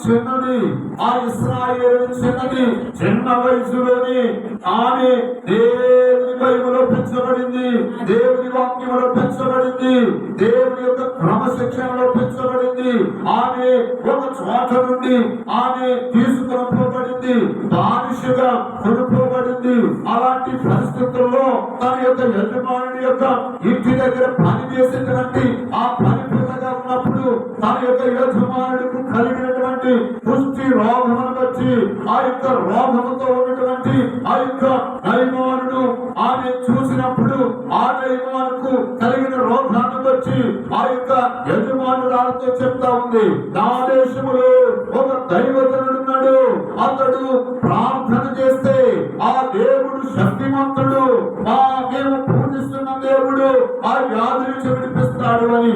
చిన్నది. ఆ ఇస్రాయేలు చిన్నది. చిన్న వయసులోని ఆమె దేవుని బైబులో పెంచబడింది. దేవుని వాక్యంలో పెంచబడింది. దేవుని యొక్క క్రమశిక్షణలో పెంచబడింది. ఆమె ఒక చోట నుండి ఆమె తీసుకుపోబడింది బానిసగా కొనుక్కోబడింది. అలాంటి పరిస్థితుల్లో తన యొక్క యజమానుడి యొక్క ఇంటి దగ్గర పని చేసేటువంటి ఆ పని ఉన్నప్పుడు తన యొక్క యజమానుడికి కలిగినటువంటి పుష్టి రోగమును వచ్చి ఆ యొక్క రోగముతో ఉన్నటువంటి ఆ యొక్క నైమానుడు ఆమె చూసినప్పుడు ఆ నైమానుకు కలిగిన రోగాన్ని వచ్చి ఆ యొక్క యజమానురాలతో చెప్తా ఉంది. నా దేశములో ఒక దైవజనుడున్నాడు అతడు ప్రార్థన చేస్తే ఆ దేవుడు శక్తిమంతుడు. మా మేము పూజిస్తున్న దేవుడు ఆ వ్యాధిని విడిపిస్తాడు అని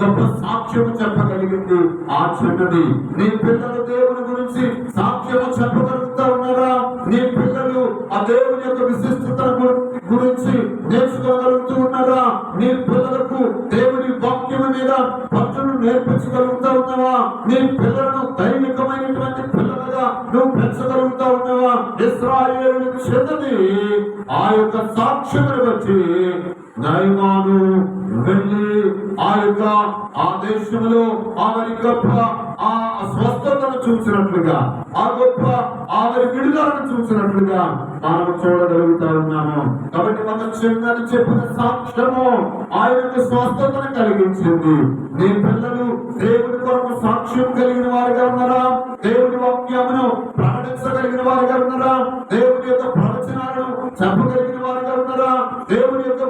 గొప్ప సాక్ష్యము చెప్పగలిగింది. ఆ చిన్నది నీ పిల్లలు దేవుని గురించి సాక్ష్యము చెప్పగలుగుతా ఉన్నారా? నీ పిల్లలు ఆ దేవుని యొక్క విశిష్టత గురించి నేర్చుకోగలుగుతూ ఉన్నారా? నీ పిల్లలకు దేవుని వాక్యం మీద పట్టును నేర్పించగలుగుతా ఉన్నావా? నీ పిల్లలను దైనికమైనటువంటి పిల్లలుగా నువ్వు పెంచగలుగుతా ఉన్నావా? ఇస్రాయేలుకు చెందని ఆ యొక్క సాక్ష్యమును బట్టి నైమాను వెళ్ళి ఆ యొక్క ఆ దేశంలో ఆమె గొప్ప ఆ స్వస్థతను చూసినట్లుగా ఆ గొప్ప ఆమె విడుదలను చూసినట్లుగా మనం చూడగలుగుతా ఉన్నాము కాబట్టి మన చిన్నది చెప్పిన సాక్ష్యము ఆయనకు స్వస్థతను కలిగించింది. నీ పిల్లలు దేవుని కొరకు సాక్ష్యం కలిగిన వారుగా ఉన్నారా? దేవుని వాక్యమును ప్రకటించగలిగిన వారుగా ఉన్నారా? దేవుని యొక్క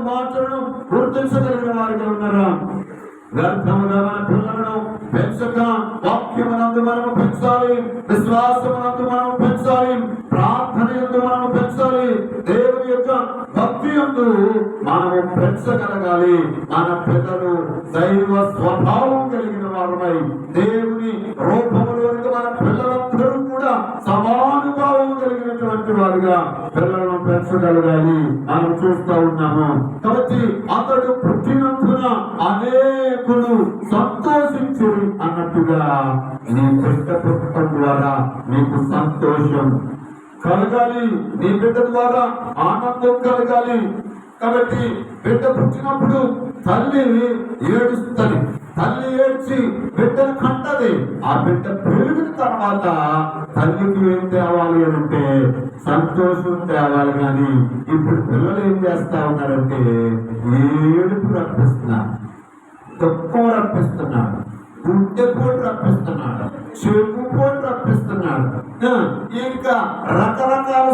మాటలను గుర్తించగలిగిన వారిగా ఉన్నారా? మన పిల్లలను పెంచక వాక్యమునందు మనము పెంచాలి విశ్వాసమునందు మనము పెంచాలి ప్రార్థన యందు మనము పెంచాలి దేవుని యొక్క భక్తి యందు మనము పెంచగలగాలి. మన పిల్లలు దైవ స్వభావం కలిగిన వారమై దేవుని రూప కలిగినటువంటి వారుగా పిల్లలను పెంచగలగాలి మనం చూస్తా ఉన్నాము. కాబట్టి అతడు పుట్టినందున అనేకులు సంతోషించు అన్నట్టుగా నీ బిడ్డ పుట్టడం ద్వారా నీకు సంతోషం కలగాలి. నీ బిడ్డ ద్వారా ఆనందం కలగాలి. కాబట్టి బిడ్డ పుట్టినప్పుడు తల్లి ఏడుస్తుంది. తల్లి వచ్చి బిడ్డను కంటది ఆ బిడ్డ పెరిగిన తర్వాత తల్లికి ఏం తేవాలి అని అంటే సంతోషం తేవాలి కానీ ఇప్పుడు పిల్లలు ఏం చేస్తా ఉన్నారంటే ఏడుపు రప్పిస్తున్నారు. తక్కువ రప్పిస్తున్నాడు గుండెపోటు రప్పిస్తున్నాడు చెవు పోటు రప్పిస్తున్నాడు ఇంకా రకరకాల